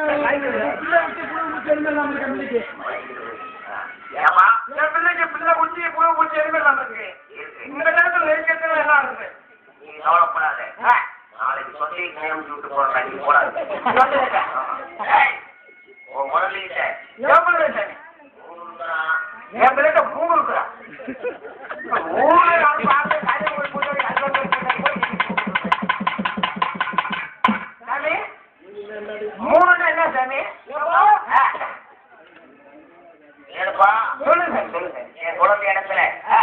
பிள்ளைக்கு பிள்ளை குச்சி, புழு குச்சி எதுவுமே இல்லாம இருக்கு. இந்த நேரத்துல நெருக்கத்துல எல்லாம் இருக்கு. நீ கவலைப்படாத ஆ, நாளைக்கு சொல்லி நியமிச்சு விட்டு போறேன் நீ போடாது சொல்லுங்க. ஏய், உன் முதலீட்ட என் பிள்ளை சாமி. என் பிள்ளைகிட்ட பூ இருக்குடா. ஊரே நான் பார்த்து காய்ச்சல் போய் போய் போய் அங்க போய் போய் போய். சாமி, மூணுன்னா என்ன சாமி? ஆ, ஏழுப்பா சொல்லுங்க சாமி, சொல்லுங்க சாமி. என் குழந்தை இடத்துல ஆ,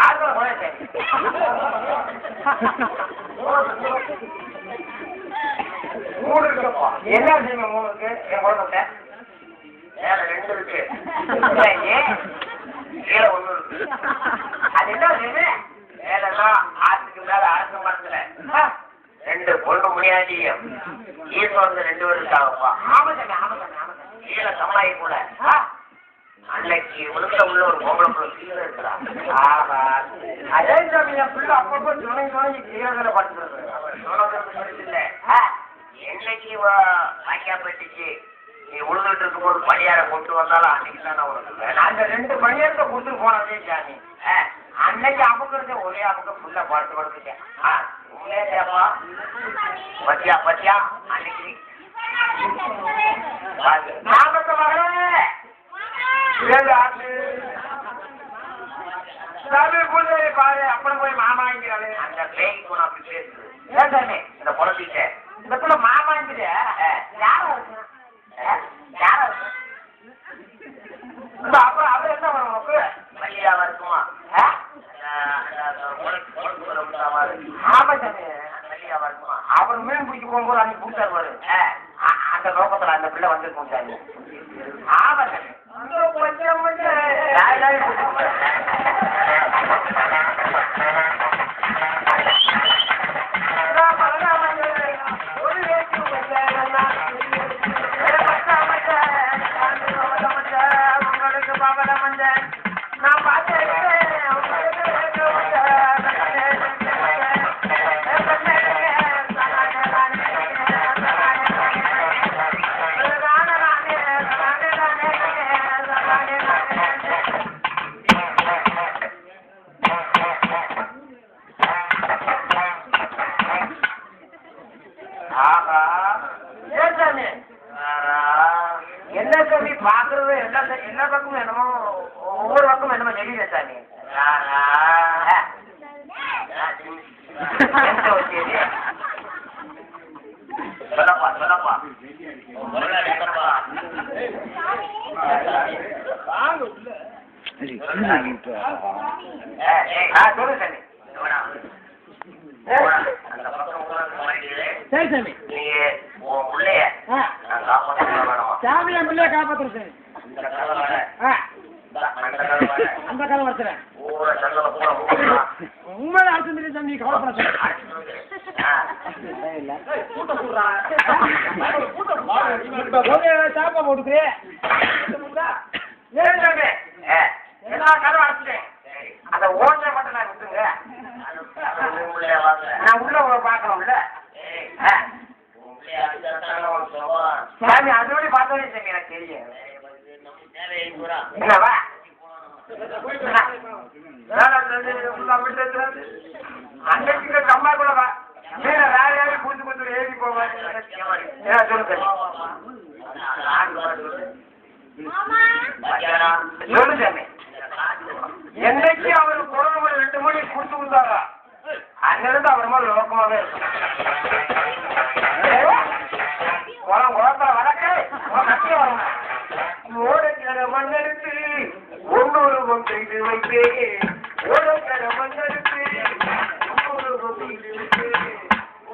ஆறுதல் போல சாமி. மூணு இருக்குப்பா. என்ன சாமி மூணுக்கு என் குழந்தை மேல ரெண்டு இருக்கு கீழே ஒண்ணு இருக்கு அது என்ன சாமி ஆத்துக்கு மேல அரசு மரத்துல ஆ, ரெண்டு பொண்ணு முனியாண்டியும் ஈஸ்வரன் ரெண்டு பேரும் இருக்காங்கப்பா ஆமா தானே ஆமா தானே ஆமா கீழே சம்மாயி கூட ஆ, அன்னைக்கு உளுத்த உள்ள ஒரு இருக்கிறா ஆஹா. அதே சாமி என் பிள்ளை அப்பப்போ துணை துணை கீழே படுத்துறது இல்ல ஆ, என்னைக்கு வாக்கியா பெட்டிச்சு நீ உழுதுட்டு இருக்கும் போது பணியார கொண்டு வந்தாலும் அன்னைக்கு தானே உனக்கு அந்த ரெண்டு பணியத்தை கொடுத்துட்டு போனதே சாமி. ஆ, அன்னைக்கு அமுக்கிறது ஒரே அமுக்க புள்ள படுத்து படுத்துட்டேன் ஆ, உண்மையே பத்தியா பத்தியா? அன்னைக்கு. ஞாபக மகளே! ஏழு ஆண்டு சாமி பூஜை பாரு அப்புறம் போய் மாமாங்கிறாளே அந்த பேய்க்கு உன அப்படி பேசுது. ஏன் சாமி இந்த குழந்தைகிட்ட இந்த பிள்ளை மாமாங்கிற யாரா யாரா அப்புறம் அவர் என்ன பண்ணும் உனக்கு? மல்லியாவா இருக்குமா. ஆமா சாமி மல்லியாவா இருக்குமா? அவர் மீன் பிடிக்க போகும்போது அன்னைக்கு அ- அந்த நோக்கத்துல அந்த பிள்ளை வந்திருக்கும் சாமி. ஆமா சாமி அந்த கொஞ்சம் என்ன சாமி பாக்குறது எல்லா எல்லா பக்கமும் என்னமோ ஒவ்வொரு பக்கமும் என்னமோ நெடியில சாமி ஆ. அந்த கதை வரச்சுறேன். உண்மையில அழைச்சு தெரியும் நீ கவலைப்பட சாமி ஆ. சாப்பா போட்டுக்கு ஏன் சாமி ஏ, எல்லா கதவும் அடைச்சிட்டேன். அந்த மட்டும் நான் விட்டுங்க உள்ள போய் சாமி அதோட பார்த்தோன்னே சாமி எனக்கு தெரியும். என்னவா அன்னைக்கு கம்மா கூட வா. வேற யாரும் பூத்து பூத்து ஏறி போவாங்க ஏன் சொல்லுங்க என்னைக்கு அவர் குழந்தை ரெண்டு மணி ஊத்து ஊத்தாரா அங்கிருந்து அப்புறமா லோக்கமாவே இருக்கும் குளம் குளத்துல வடக்கு கட்டிய வரும் ஓடக்கிற மண்ணெடுத்து ஒன்னொரு கொண்டு வைத்தே. ஓடக்கிற மண்ணெடுத்து ஒன்னொரு கொண்டு வைத்தே.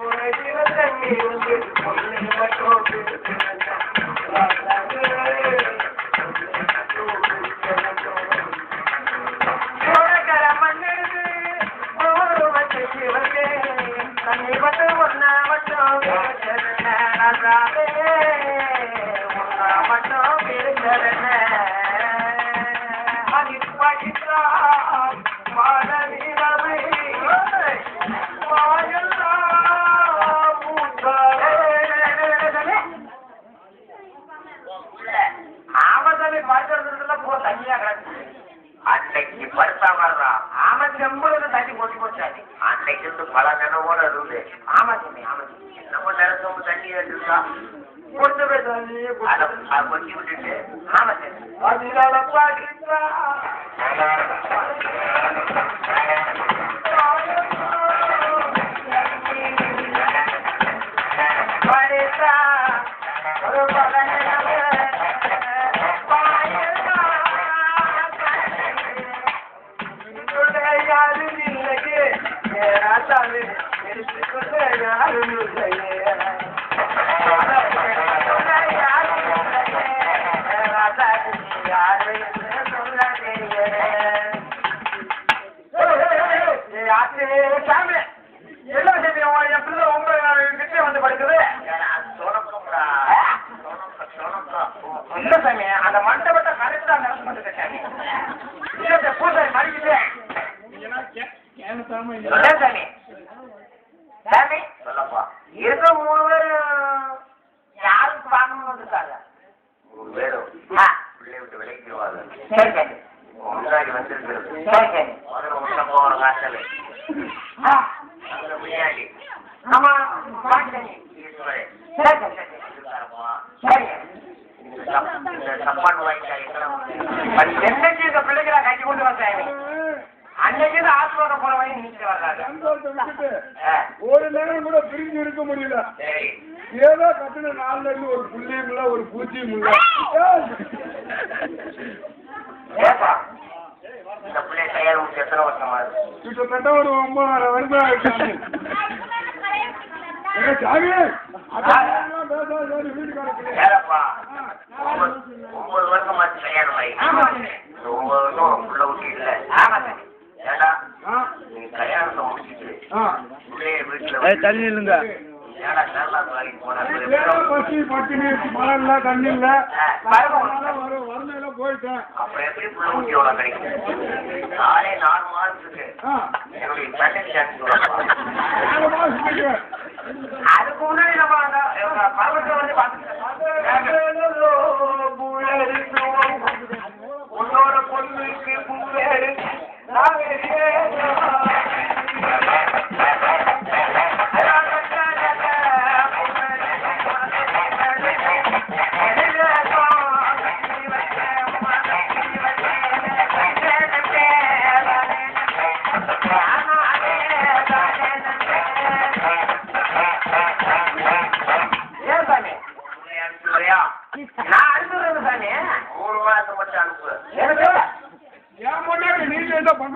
உனக்கு தண்ணி வந்து பொண்ணு அதை அதை கொட்டி விட்டுட்டு ஆமா சாமி இருக்க மூணு பேர் யாருக்கு பார்க்கணும் வந்திருக்காங்க மூணு பேரும் பிள்ளை விட்டு விளைக்கிடுவாங்க சரி சாமி முன்னாடி வந்திருக்கிறது முதல்ல உள்ள அதுல முன்னாடி ஆமா சரி சரி. சப்பான் அது என்னைக்கு இந்த பிள்ளைக்கு நான் கட்டி கொண்டு வந்தேன் அன்னைக்கு ஆசீர்வாதம் போறவங்க நீங்க வர்றாங்க ஒரு நேரம் கூட பிரிஞ்சு இருக்க முடியல. ஏதோ கட்டின நாள்ல இருந்து ஒரு புள்ளியும் இல்ல ஒரு பூச்சியும் இல்ல. இந்த பிள்ளை கையால் முடிச்சு எத்தனை வருஷமா கிட்டத்தட்ட ஒரு ஒன்பதாயிரம் வருஷம் ஆயிடுச்சு சாமி பேசாத வீட்டுக்காரத்துல வேறப்பா ஒன்பது ஒன்பது வருஷமாச்சு கல்யாணம் ஆகி. ஒன்பது வருஷம் புள்ள விட்டு இல்ல. ஏடா ஆ, நீ கல்யாணத்தை முடிச்சிட்டு. பிள்ளைய வீட்டுல தண்ணி இல்லைங்க ஏடா கேரளா வேலைக்கு போனா தண்ணி இல்ல. போயிட்டேன். அப்புறம் எப்படி புள்ள ஊட்டி எவ்வளவு கிடைக்கும்? நாளே நாலு மாதத்துக்கு ஆ, என்னுடைய நாலு மாசத்துக்கு அதுக்கு முன்னாடி நம்ம வந்து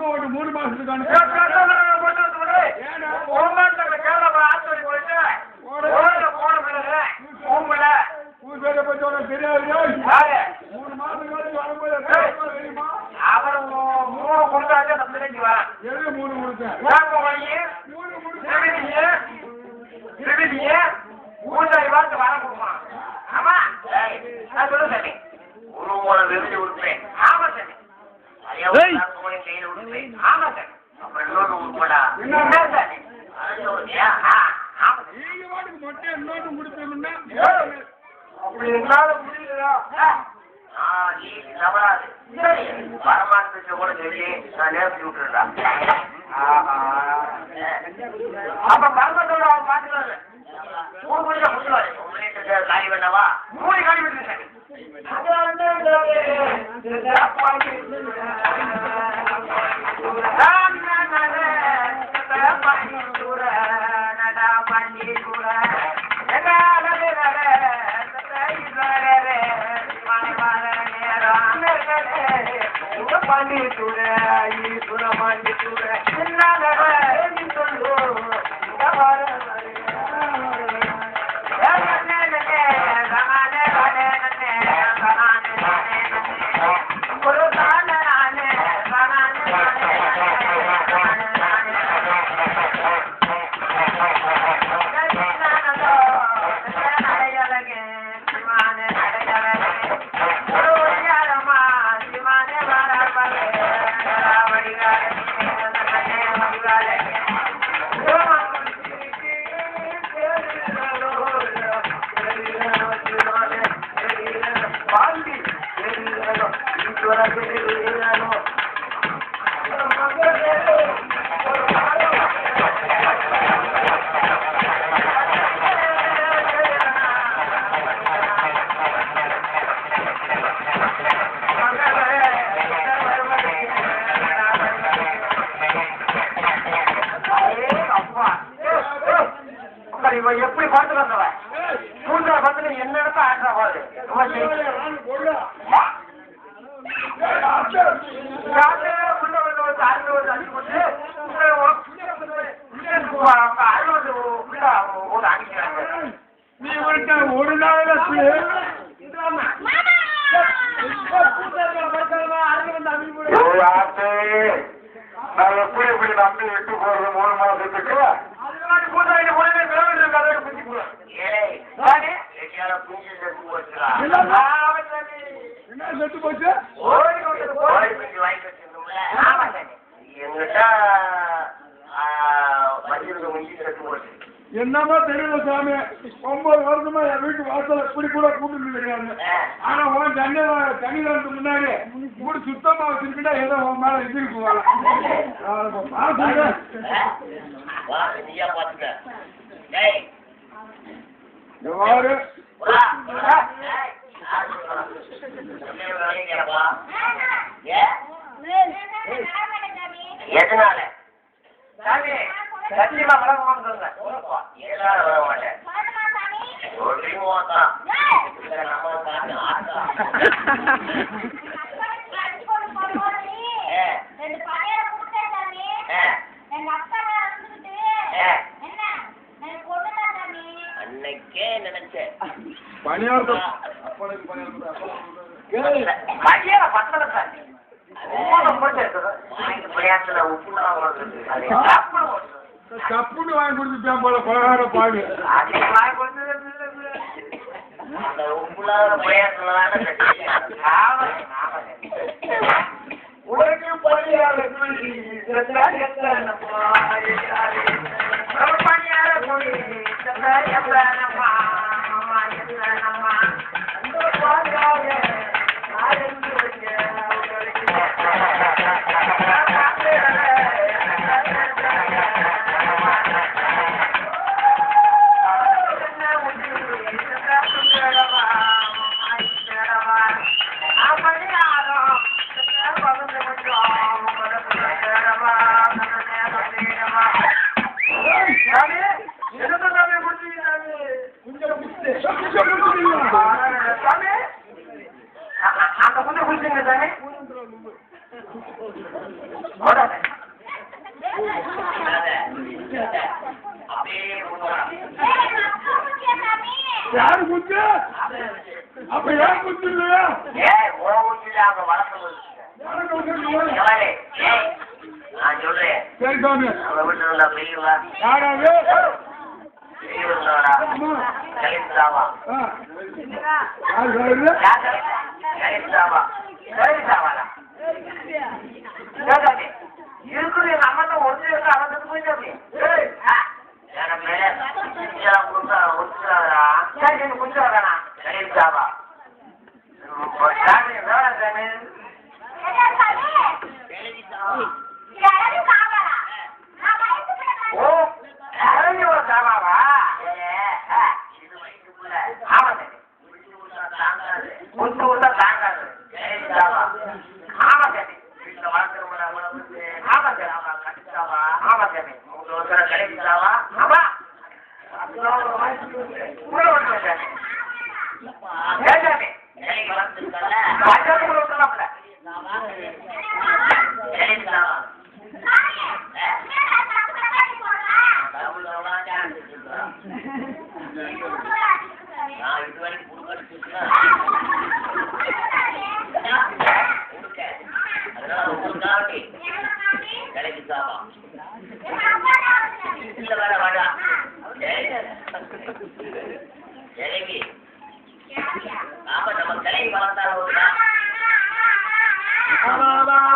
ஒரு மூணு மாசத்துக்கு உங்களால முடியலையா? நீ தவறாது. பரமாத்மத்தை கூட சொல்லி நான் நேர்த்தி விட்டுறா அப்ப பரமத்தோட அவன் பாத்துக்கிறாரு மூணு மணி தான் முடிச்சுவாரு உங்க வீட்டுக்கு காலி வேண்டாவா மூணு காலி விட்டுருக்காரு பண்ணி பண்ணி கூட பாண்டி சூட ஈஸ்வர பாண்டி சூட என்ன சொல்லுவோம். தம்பி விட்டு போறது மூணு மாசத்துக்கு என்ன செத்து போச்சு? எங்கிட்ட என்னமா தெரியல சாமி. ஒன்பது வருஷமா என் வீட்டு வாசல இப்படி கூட கூட்டு ஆனா உன் தண்ணி தண்ணி முன்னாடி இப்படி சுத்த வச்சிருக்கா ஏதோ உன் மேல இது இருக்குவாரு எதனால? சாமி சத்தியமா விளக்க மாட்டேங்க எதனால மாட்டேன்? பணியாளர் பணியாளர் பத்தல சார் கப்புன்னு வாங்கி கொடுத்துட்டேன் போல பலகார பாடு உலக பணியாளர் பணியாளர் இருக்குது அமர்ந்த ஒன்று அமர்ந்து போயிட்டு எனக்கு கொஞ்சம் வரானா சாபா ஓ சாபாவா? கொஞ்சம் விட்டா தாங்காது ஆமா சாமி வீட்டுல வளர்க்குறவங்க ஆமா சார் ஆமா கட்டிச்சாவா ஆமா சாமி மூணு வருஷம் கட்டிச்சாவா ஆமா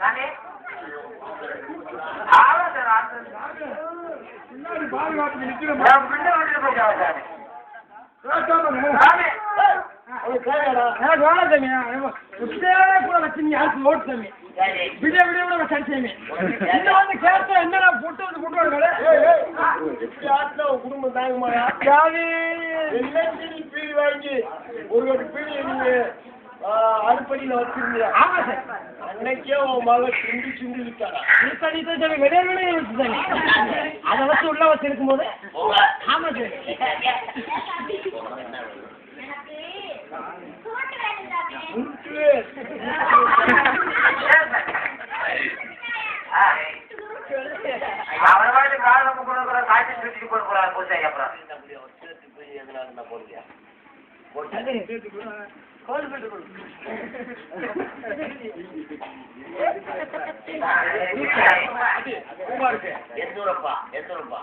நானே ஆளுநர் ஆளுநர் பின்னாடி பாதுகாப்பு நிக்கிறேன் கூட வச்சு நீ யாருக்கு ஓட்டு சாமி விடிய விடிய கூட வச்சு அடிச்சேன் இந்த வந்து கேட்ட என்னடா புட்டு வந்து புட்டு வருங்களே எப்படி ஆட்டினா உன் குடும்பம் தாங்குமாடா ஜாதி எல்லாத்தையும் பீடி வாங்கி ஒரு ஒரு பீடி நீங்க அடுப்படியில வச்சிருந்தீங்க. ஆமா சார். அன்னைக்கே உன் மக சிந்தி சிந்தி விட்டாரா இப்படி சாமி வெளியே வெளியே வச்சு சாமி அதை வச்சு உள்ள வச்சு இருக்கும்போது போங்க ஆமா சார். அவரை மாதிரி காலம் கொடுக்குற காய்ச்சி சுற்றிட்டு போய் போறாரு பூசாரி அப்புறம் எந்தூரப்பா எந்தூரப்பா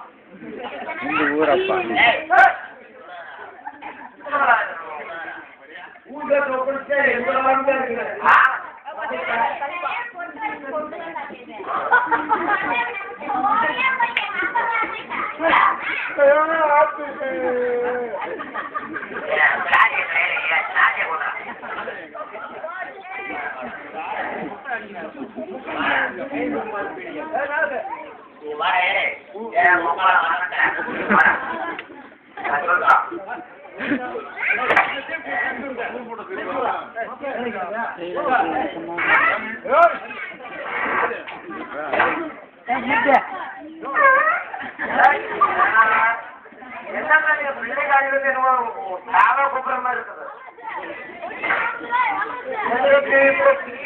ஊர்ல ஒப்படைச்சா எவ்வளவு வாங்க இருக்கிறேன் என்னங்க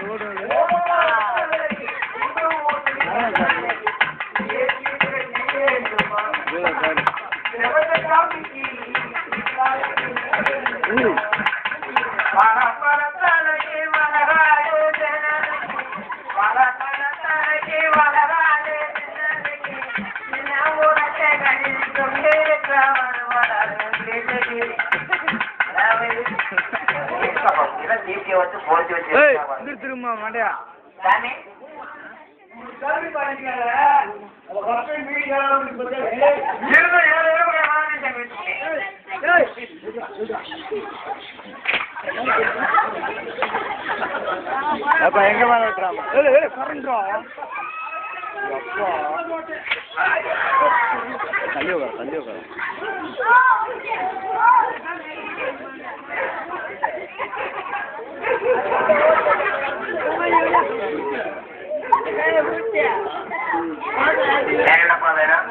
வீடு அப்பா தள்ளி உட்கார தள்ளி உட்கார வேற என்னப்பா வேணும்